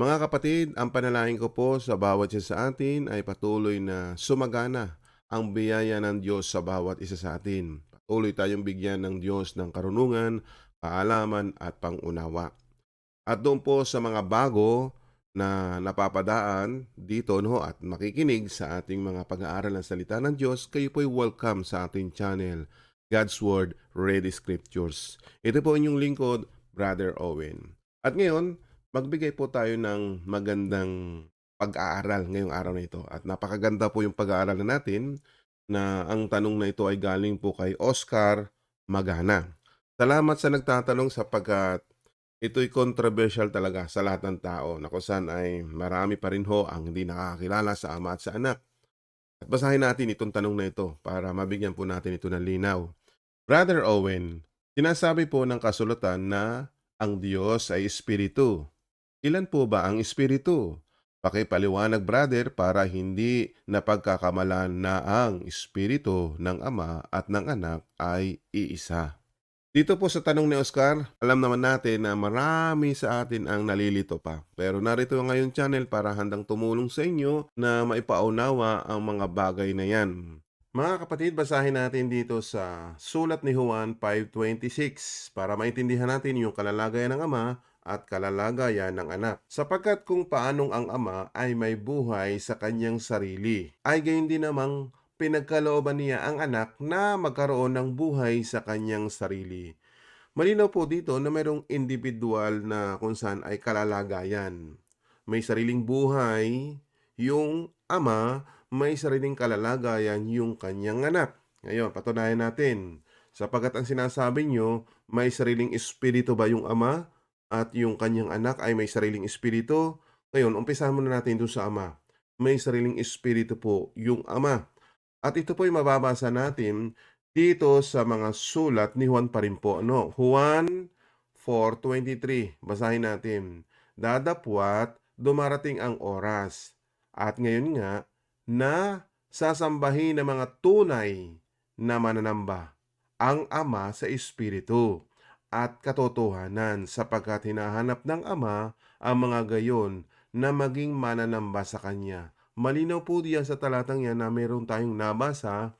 Mga kapatid, ang panalangin ko po sa bawat isa sa atin ay patuloy na sumagana ang biyaya ng Diyos sa bawat isa sa atin. Patuloy tayong bigyan ng Diyos ng karunungan, kaalaman at pangunawa. At doon po sa mga bago na napapadaan dito no at makikinig sa ating mga pag-aaral ng salita ng Diyos, kayo po'y welcome sa ating channel, God's Word Ready Scriptures. Ito po inyong lingkod, Brother Owen. At ngayon, magbigay po tayo ng magandang pag-aaral ngayong araw na ito. At napakaganda po yung pag-aaral na natin na ang tanong na ito ay galing po kay Oscar Magana. Salamat sa nagtatanong sapagkat ito'y controversial talaga sa lahat ng tao na kung ay marami pa rin ho ang hindi nakakilala sa ama at sa anak. At basahin natin itong tanong na ito para mabigyan po natin ito ng linaw. Brother Owen, sinasabi po ng kasulatan na ang Diyos ay Espiritu. Ilan po ba ang Espiritu? Pakipaliwanag brother para hindi napagkakamalan na ang Espiritu ng Ama at ng Anak ay iisa. Dito po sa tanong ni Oscar, alam naman natin na marami sa atin ang nalilito pa. Pero narito ngayon channel para handang tumulong sa inyo na maipaunawa ang mga bagay na yan. Mga kapatid, basahin natin dito sa sulat ni Juan 5.26 para maintindihan natin yung kalalagayan ng Ama at kalalagayan ng anak. Sapagkat kung paanong ang Ama ay may buhay sa kanyang sarili, ay gayon din namang pinagkalooban niya ang anak na magkaroon ng buhay sa kanyang sarili. Malinaw po dito na mayroong individual na kung saan ay kalalagayan. May sariling buhay yung ama, may sariling kalalagayan yung kanyang anak. Ngayon, patunayan natin. Sapagat ang sinasabi nyo, may sariling espiritu ba yung ama at yung kanyang anak ay may sariling espiritu? Ngayon, umpisahan muna natin doon sa ama. May sariling espiritu po yung ama. At ito po ay mababasa natin dito sa mga sulat ni Juan pa rin po. No? Juan 4.23. Basahin natin. Dadapwat, dumarating ang oras. At ngayon nga, na sasambahin ng mga tunay na mananamba ang Ama sa Espiritu at katotohanan sapagkat hinahanap ng Ama ang mga gayon na maging mananamba sa Kanya. Malinaw po diyan sa talatang yan na meron tayong nabasa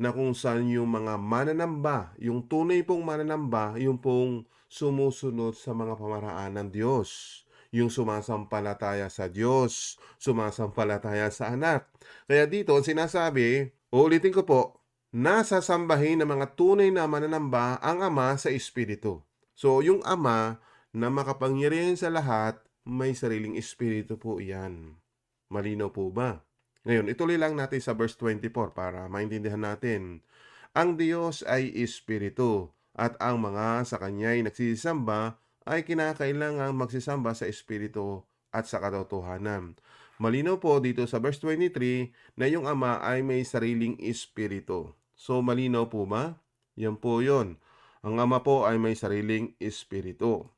na kung saan yung mga mananamba, yung tunay pong mananamba, yung pong sumusunod sa mga pamaraan ng Diyos. Yung sumasampalataya sa Diyos, sumasampalataya sa anak. Kaya dito, sinasabi, uulitin ko po, nasasambahin ng mga tunay na mananamba ang Ama sa Espiritu. So, yung Ama na makapangyarihan sa lahat, may sariling Espiritu po iyan. Malinaw po ba? Ngayon, ituloy lang natin sa verse 24 para maintindihan natin. Ang Diyos ay Espiritu at ang mga sa Kanya'y nagsisamba ay kinakailangang magsisamba sa Espiritu at sa katotohanan. Malinaw po dito sa verse 23 na yung Ama ay may sariling Espiritu. So, malinaw po ba? Yan po yon. Ang Ama po ay may sariling Espiritu.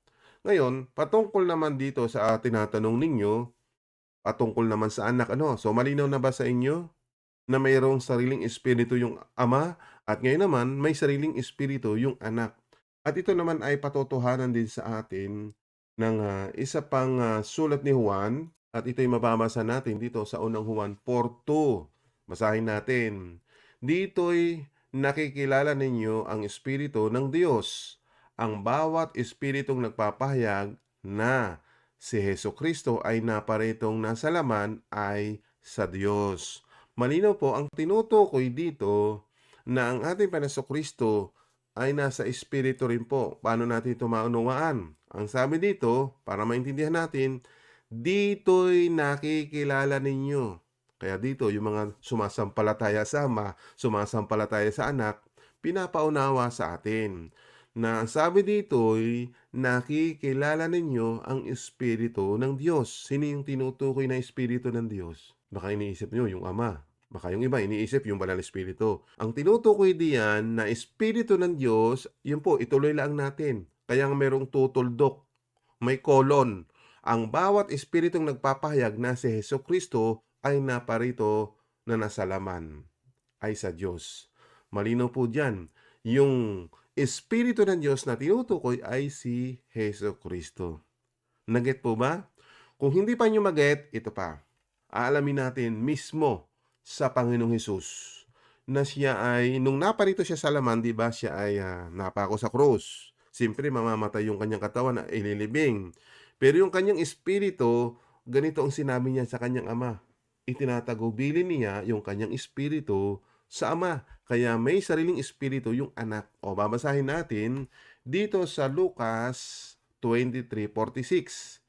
Ngayon, patungkol naman dito sa tinatanong ninyo, patungkol naman sa anak, ano? So, malinaw na ba sa inyo na mayroong sariling espiritu yung ama at ngayon naman may sariling espiritu yung anak. At ito naman ay patotohanan din sa atin ng uh, isa pang uh, sulat ni Juan at ito'y mababasa natin dito sa unang Juan 4.2. Basahin natin. Dito'y nakikilala ninyo ang espiritu ng Diyos. Ang bawat espiritong nagpapahayag na si Heso Kristo ay naparitong nasa laman ay sa Diyos. Malinaw po ang tinutukoy dito na ang ating Panaso Kristo ay nasa Espiritu rin po. Paano natin ito maunawaan? Ang sabi dito, para maintindihan natin, dito'y nakikilala ninyo. Kaya dito, yung mga sumasampalataya sa Ama, sumasampalataya sa Anak, pinapaunawa sa atin na sabi dito nakikilala ninyo ang Espiritu ng Diyos. Sino yung tinutukoy na Espiritu ng Diyos? Baka iniisip nyo yung Ama. Baka yung iba iniisip yung Banal Espiritu. Ang tinutukoy diyan na Espiritu ng Diyos, yun po, ituloy lang natin. Kaya merong tutuldok, may kolon. Ang bawat Espiritong nagpapahayag na si Heso Kristo ay naparito na nasa laman ay sa Diyos. Malinaw po dyan. Yung Espiritu ng Diyos na tinutukoy ay si Heso Kristo. Naget po ba? Kung hindi pa niyo maget, ito pa. Aalamin natin mismo sa Panginoong Hesus na siya ay nung naparito siya sa laman, 'di ba, siya ay ah, napako sa krus. Siyempre mamamatay yung kanyang katawan na ililibing. Pero yung kanyang espiritu, ganito ang sinabi niya sa kanyang ama. Itinatagubilin niya yung kanyang espiritu sa ama. Kaya may sariling espiritu yung anak. O babasahin natin dito sa Lucas 23:46.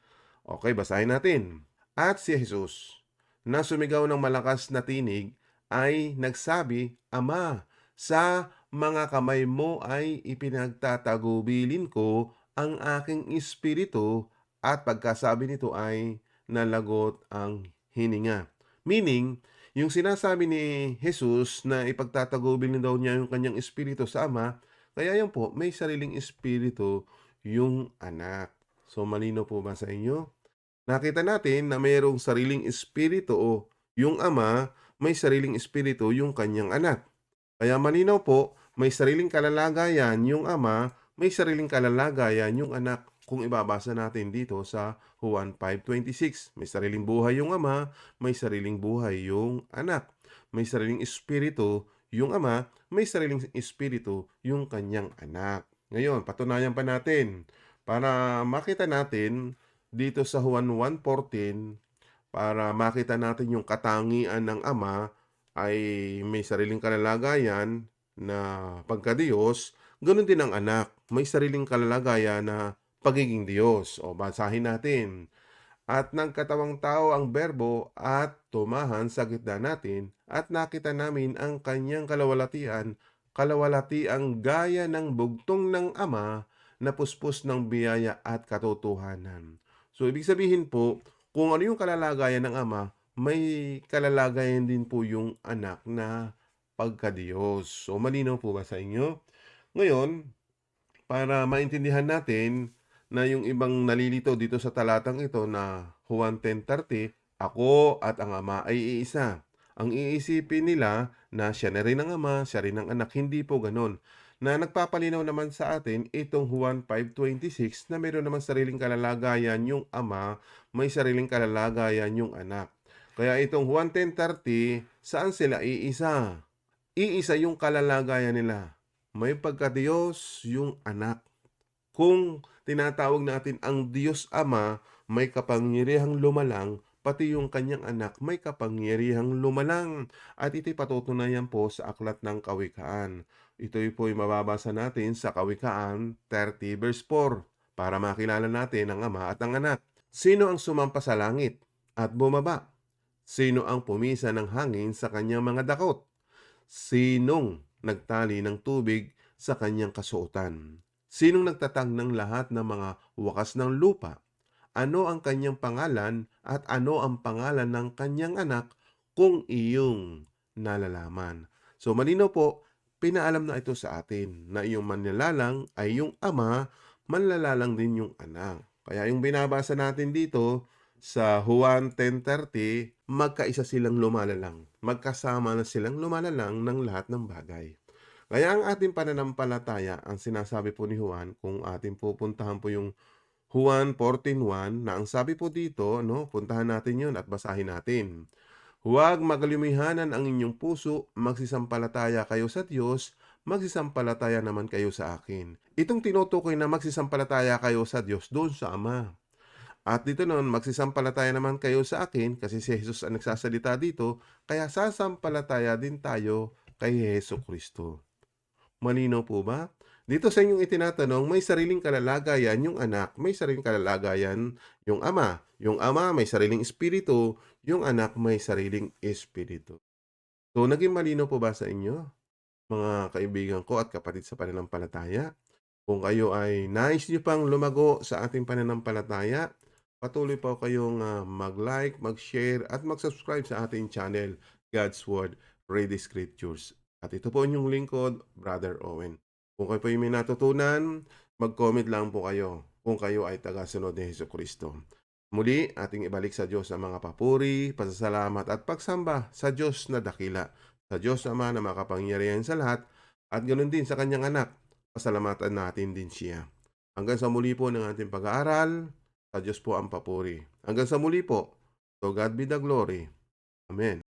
Okay, basahin natin. At si Jesus, na sumigaw ng malakas na tinig, ay nagsabi, Ama, sa mga kamay mo ay ipinagtatagubilin ko ang aking espiritu at pagkasabi nito ay nalagot ang hininga. Meaning, yung sinasabi ni Jesus na ipagtatagubilin daw niya yung kanyang espiritu sa Ama, kaya yan po, may sariling espiritu yung anak. So, malino po ba sa inyo? Nakita natin na mayroong sariling espiritu o yung ama, may sariling espiritu yung kanyang anak. Kaya malinaw po, may sariling kalalagayan yung ama, may sariling kalalagayan yung anak. Kung ibabasa natin dito sa Juan 5.26, may sariling buhay yung ama, may sariling buhay yung anak. May sariling espiritu yung ama, may sariling espiritu yung kanyang anak. Ngayon, patunayan pa natin para makita natin dito sa Juan 1.14 para makita natin yung katangian ng Ama ay may sariling kalalagayan na pagka-Diyos, ganun din ang anak. May sariling kalalagayan na pagiging Diyos. O basahin natin. At nagkatawang tao ang berbo at tumahan sa gitna natin at nakita namin ang kanyang kalawalatian, kalawalati ang gaya ng bugtong ng Ama na puspos ng biyaya at katotohanan. So, ibig sabihin po, kung ano yung kalalagayan ng ama, may kalalagayan din po yung anak na pagka-Diyos. So, malinaw po ba sa inyo? Ngayon, para maintindihan natin na yung ibang nalilito dito sa talatang ito na Juan 10.30, ako at ang ama ay iisa. Ang iisipin nila na siya na rin ang ama, siya rin ang anak. Hindi po ganon na nagpapalinaw naman sa atin itong Juan 5.26 na mayroon naman sariling kalalagayan yung ama, may sariling kalalagayan yung anak. Kaya itong Juan 10.30, saan sila iisa? Iisa yung kalalagayan nila. May pagka-Diyos yung anak. Kung tinatawag natin ang Diyos Ama, may kapangyarihang lumalang, pati yung kanyang anak may kapangyarihang lumalang. At ito'y patutunayan po sa aklat ng kawikaan. Ito'y po'y mababasa natin sa Kawikaan 30 verse 4 para makilala natin ang ama at ang anak. Sino ang sumampa sa langit at bumaba? Sino ang pumisa ng hangin sa kanyang mga dakot? Sinong nagtali ng tubig sa kanyang kasuotan? Sinong nagtatag ng lahat ng mga wakas ng lupa? Ano ang kanyang pangalan at ano ang pangalan ng kanyang anak kung iyong nalalaman? So malino po, pinaalam na ito sa atin na yung manlalalang ay yung ama, manlalalang din yung anak. Kaya yung binabasa natin dito sa Juan 10.30, magkaisa silang lumalalang. Magkasama na silang lumalalang ng lahat ng bagay. Kaya ang ating pananampalataya, ang sinasabi po ni Juan, kung ating pupuntahan po yung Juan 14.1, na ang sabi po dito, no, puntahan natin yun at basahin natin. Huwag magalumihanan ang inyong puso, magsisampalataya kayo sa Diyos, magsisampalataya naman kayo sa akin. Itong tinutukoy na magsisampalataya kayo sa Diyos doon sa Ama. At dito noon, magsisampalataya naman kayo sa akin, kasi si Jesus ang nagsasalita dito, kaya sasampalataya din tayo kay Yeso Kristo. Malinaw po ba? Dito sa inyong itinatanong, may sariling kalalagayan yung anak, may sariling kalalagayan yung ama. Yung ama may sariling espiritu, yung anak may sariling espiritu. So, naging malinaw po ba sa inyo, mga kaibigan ko at kapatid sa pananampalataya? Kung kayo ay nais nyo pang lumago sa ating pananampalataya, patuloy po kayong uh, mag-like, mag-share at mag-subscribe sa ating channel, God's Word, Ready Scriptures. At ito po inyong lingkod, Brother Owen. Kung kayo po may natutunan, mag-comment lang po kayo kung kayo ay tagasunod ni Heso Kristo. Muli, ating ibalik sa Diyos ang mga papuri, pasasalamat at pagsamba sa Diyos na dakila, sa Diyos Ama na makapangyarihan sa lahat, at ganoon din sa kanyang anak, pasalamatan natin din siya. Hanggang sa muli po ng ating pag-aaral, Sa Diyos po ang papuri. Hanggang sa muli po. To God be the glory. Amen.